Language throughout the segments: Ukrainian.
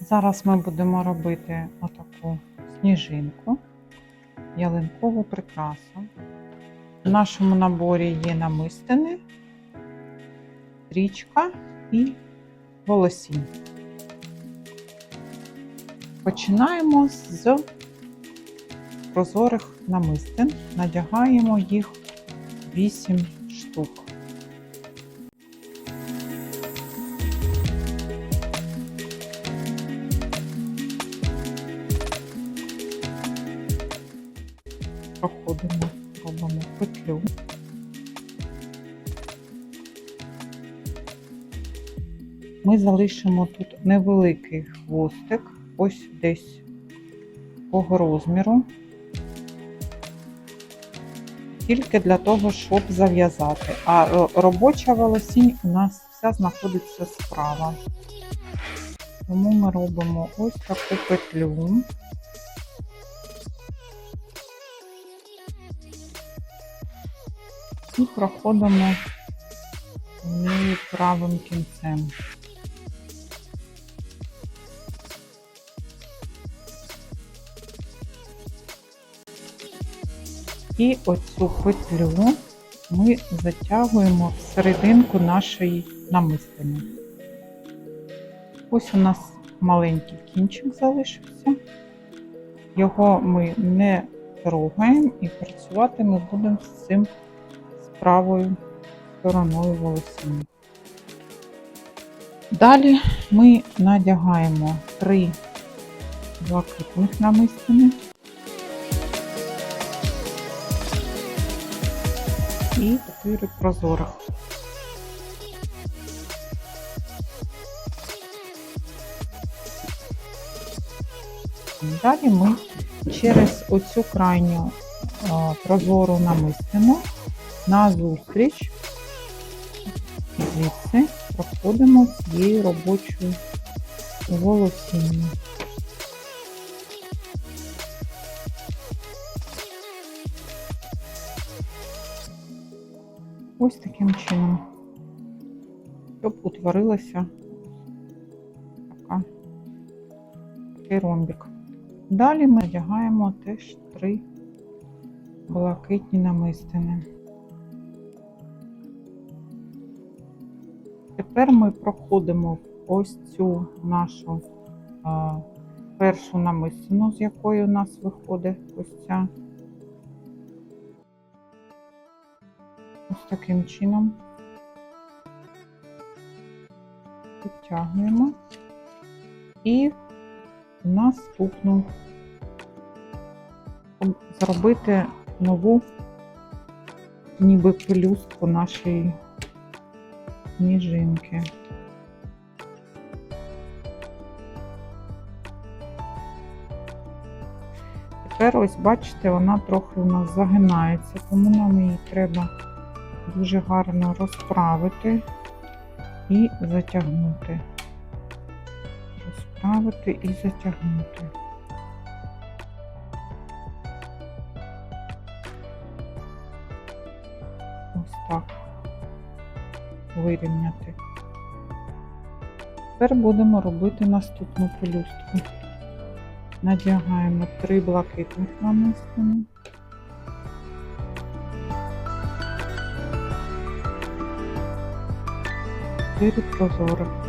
Зараз ми будемо робити отаку сніжинку, ялинкову прикрасу. В нашому наборі є намистини, стрічка і волосінь. Починаємо з прозорих намистин, надягаємо їх 8 штук. Проходимо, робимо петлю. Ми залишимо тут невеликий хвостик, ось десь такого розміру, тільки для того, щоб зав'язати. А робоча волосінь у нас вся знаходиться справа. Тому ми робимо ось таку петлю. І проходимо нею правим кінцем. І оцю петлю ми затягуємо в нашої намистини. Ось у нас маленький кінчик залишився. Його ми не трогаємо і працювати ми будемо з цим правою стороною волосини. Далі ми надягаємо три блакитних намистини. і 4 прозорих. Далі ми через оцю крайню прозору намистину назустріч звідси проходимо цією робочою волосінню. Ось таким чином, щоб утворилася така, такий ромбик. Далі ми надягаємо теж три блакитні намистини. Тепер ми проходимо ось цю нашу а, першу намистину, з якої у нас виходить ось ця. Ось таким чином. Підтягуємо. І наступну. Зробити нову ніби пелюстку нашої сніжинки. Тепер ось бачите, вона трохи у нас загинається, тому нам її треба дуже гарно розправити і затягнути. Розправити і затягнути. Ось так вирівняти. Тепер будемо робити наступну пелюстку. Надягаємо три блакитних намистини. Чотири прозорих.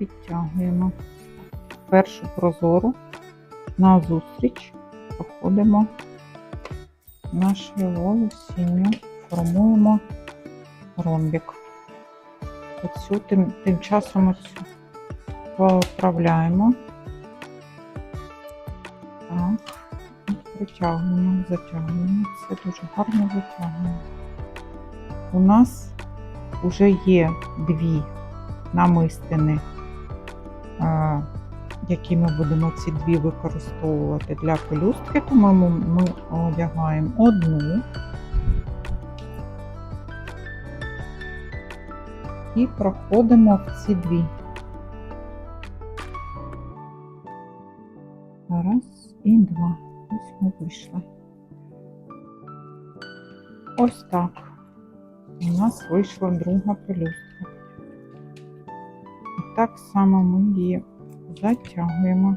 Підтягуємо першу прозору назустріч проходимо нашою волосінню, формуємо ромбик. Оцю тим, тим часом оцю поправляємо. Так, притягуємо, затягуємо. Це дуже гарно затягуємо. У нас вже є дві намистини, які ми будемо ці дві використовувати для пелюстки, тому ми, одягаємо одну і проходимо в ці дві. Раз і два. Ось ми вийшли. Ось так. У нас вийшла друга пелюстка. Так само ми її затягуємо,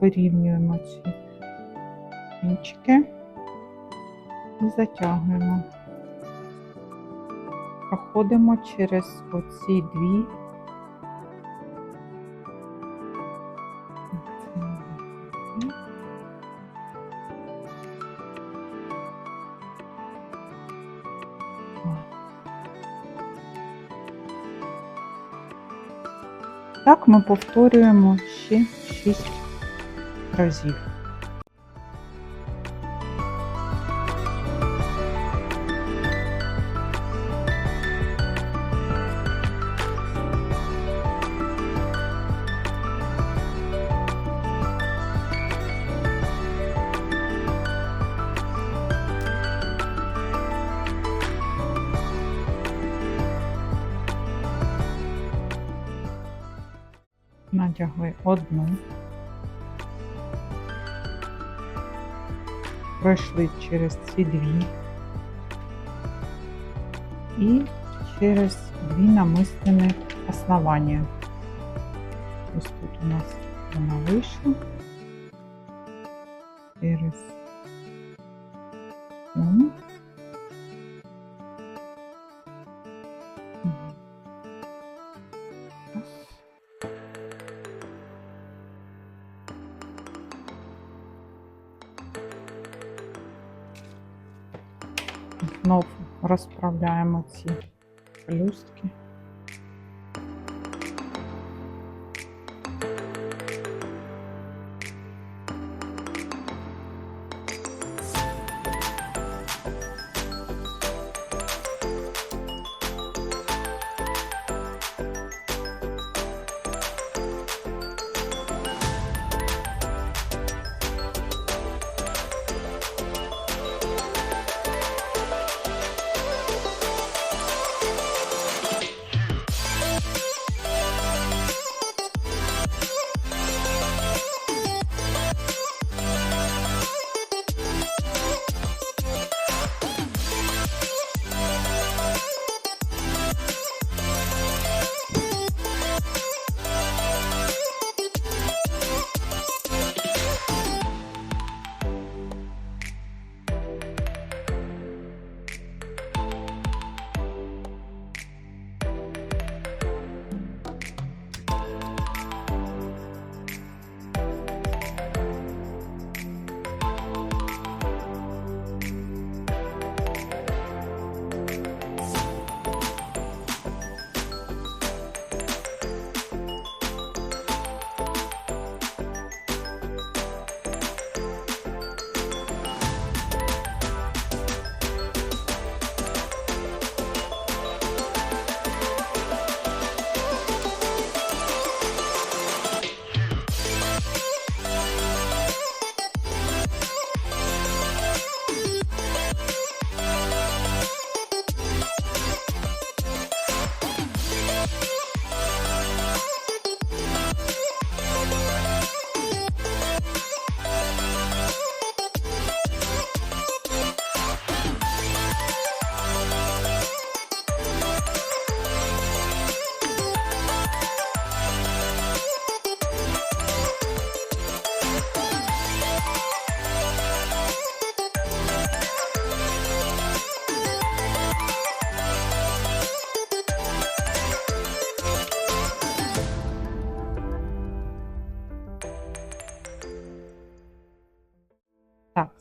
вирівнюємо ці кінчики і затягуємо. Проходимо через оці дві. Так ми повторюємо ще 6 разів. Надягли одну. Пройшли через ці дві. І через дві намислені основання. Ось тут у нас вона вийшла. Знов розправляємо ці пелюстки.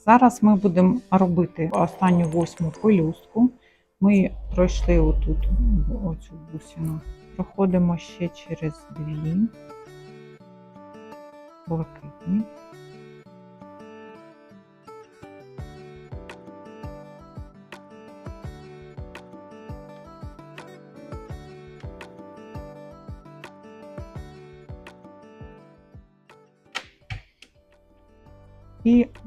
Зараз ми будемо робити останню восьму пелюстку. Ми пройшли отут оцю бусину. Проходимо ще через дві блакитні.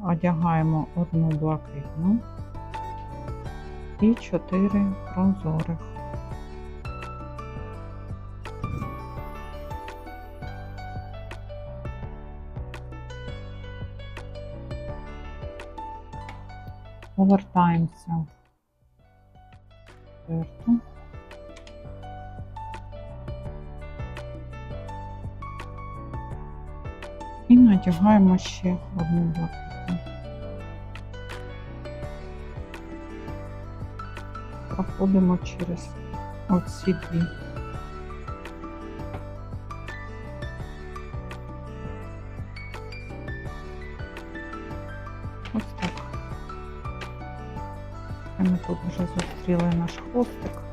одягаємо одну блакитну і 4 прозорих. Повертаємося в. І надягаємо ще одну блакитну. Проходимо через оці дві. Ось так. Ми тут вже зустріли наш хвостик.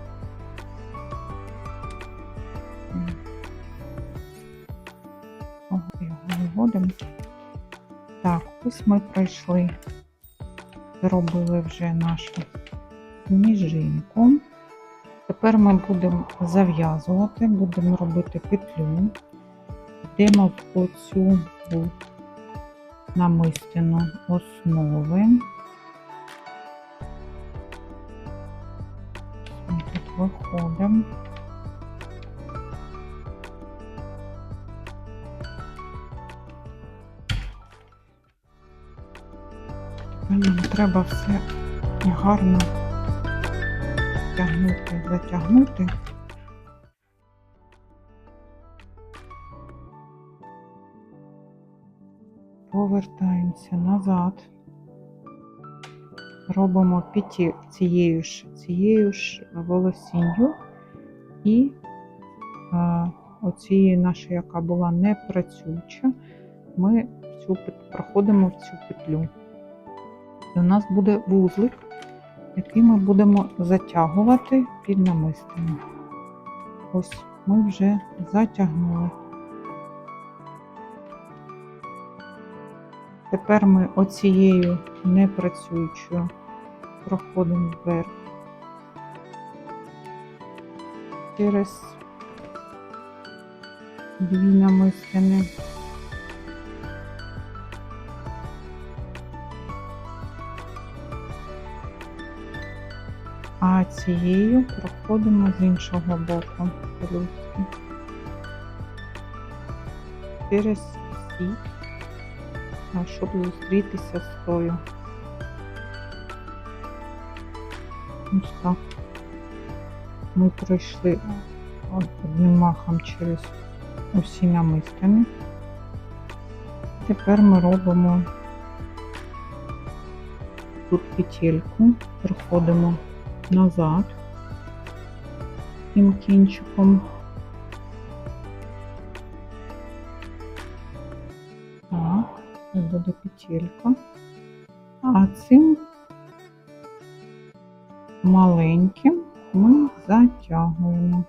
Виводимо. Так, ось ми пройшли, зробили вже нашу сніжинку. Тепер ми будемо зав'язувати, будемо робити петлю. Йдемо в оцю намистину основи. Тут виходимо. Нам треба все гарно тягнути, затягнути. Повертаємося назад. Робимо п'яті цією ж, цією ж волосінню і е, оцією нашою, яка була не працююча, ми в цю, проходимо в цю петлю. І у нас буде вузлик, який ми будемо затягувати під намистину. Ось ми вже затягнули. Тепер ми оцією непрацюючою проходимо вверх через дві намистини. А цією проходимо з іншого боку пелюстки. Через всі щоб зустрітися з тою. Ми пройшли одним махом через усі намистини. Тепер ми робимо тут петельку, проходимо назад цим кінчиком. Так, це буде петелька. А цим маленьким ми затягуємо.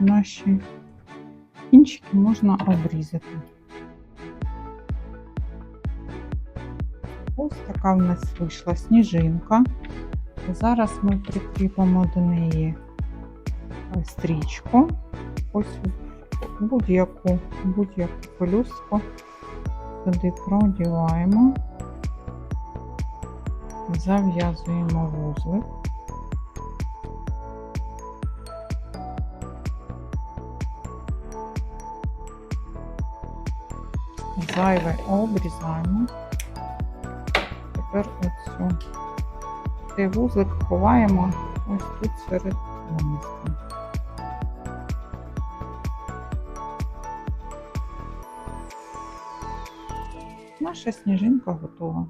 Наші кінчики можна обрізати. Ось така в нас вийшла сніжинка. Зараз ми прикріпимо до неї стрічку. Ось будь-яку будь-яку пелюстку туди продіваємо, зав'язуємо вузлик. Зайве обрізаємо. Тепер оцю цей вузлик ховаємо ось тут серед намистин. Наша сніжинка готова.